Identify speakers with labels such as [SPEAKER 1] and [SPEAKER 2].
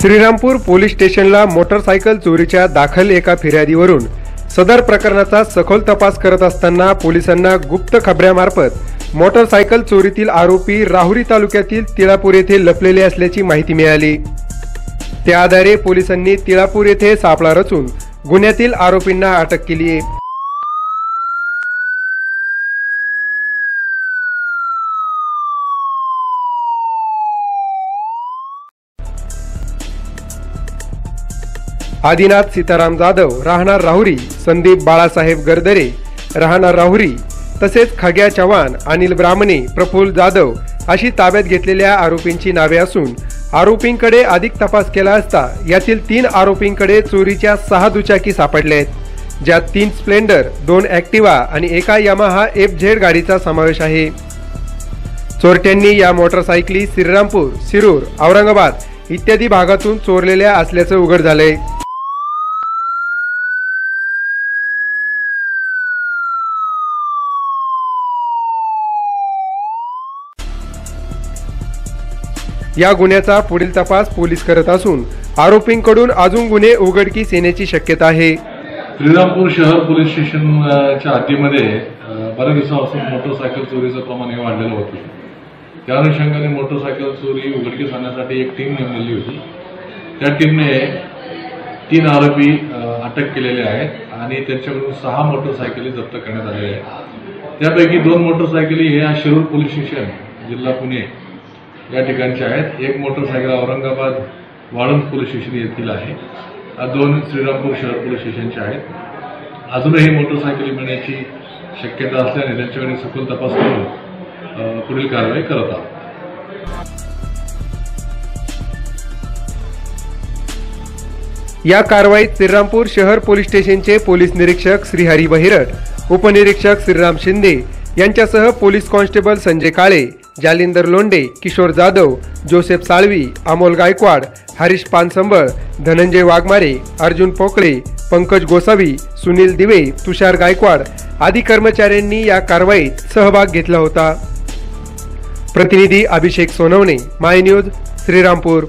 [SPEAKER 1] Shrirampur police स्टेशनला motorcycle चोरीच्या दाखल एका फिर्यादीवरून सदर प्रकरणाचा सखोल तपास करत असताना पोलिसांना गुप्त खबऱ्यामार्फत मोटरसायकल चोरीतील आरोपी राहुरी तालुक्यातील तिळापूर येथे लपलेले असल्याची माहिती मिळाली. त्या आधारे पोलिसांनी तिळापूर येथे सापळा रचून गुन्ह्यातील आरोपींना अटक केली आहे आदिनाथ सीताराम जाधव राहणार राहुरी संदीप बाळासाहेब गरदरे राहणार राहुरी तसेच खग्या चव्हाण अनिल ब्राह्मणे प्रफुल्ल जाधव अशी ताब्यात घेतलेल्या आरोपींची नावे असून आरोपींकडे अधिक तपास केला असता यातील तीन आरोपींकडे चोरीच्या सहा दुचाकी सापडल्या आहेत ज्यात तीन स्प्लेंडर दोन ॲक्टिवा आणि एका यामाहा एफ झेड गाडीचा समावेश आहे. चोरट्यांनी या मोटरसायकली श्रीरामपूर शिरूर औरंगाबाद इत्यादी भागातून चोरलेल्या असल्याचं उघड झालंय. या गुन्ह्याचा पुढील तपास पोलीस करत असून आरोपींकडून अजून गुन्हे उघडकीस येण्याची शक्यता आहे.
[SPEAKER 2] श्रीरामपूर शहर पोलीस स्टेशनच्या हद्दीमध्ये बऱ्याच दिवसापासून मोटरसायकल चोरीचं प्रमाण हे वाढलेलं होतं. त्या अनुषंगाने मोटरसायकल चोरी उघडकीस आणण्यासाठी एक टीम नेमलेली होती. त्या टीमने तीन आरोपी अटक केलेले आहेत आणि त्यांच्याकडून सहा मोटरसायकली जप्त करण्यात आलेल्या आहेत. त्यापैकी दोन मोटरसायकली हे शिरूर पोलीस स्टेशन जिल्हा पुणे या ठिकाणचे आहेत. एक motorcycle Aurangabad Walund police station येथील आहे. दोन श्रीरामपूर शहर पोलीस स्टेशनचे आहेत. अजूनही मोटरसायकली मिळण्याची शक्यता असल्याने त्यांच्याकडे सखोल तपास करून पुढील कारवाई करत आहोत.
[SPEAKER 1] या कारवाईत श्रीरामपूर शहर पोलीस स्टेशनचे पोलीस निरीक्षक श्रीहरी बहिरट उपनिरीक्षक श्रीराम शिंदे यांच्यासह police constable Sanjay Kale Jalinder Londe Kishor Jadhav Joseph Salvi Amol Gaikwad Harish Pansambal Dhananjay Waghmare Arjun Pokale Pankaj Gosavi Sunil Dive Tushar Gaikwad आदी कर्मचाऱ्यांनी या कारवाईत सहभाग घेतला होता. प्रतिनिधी अभिषेक सोनवणे माय न्यूज श्रीरामपूर.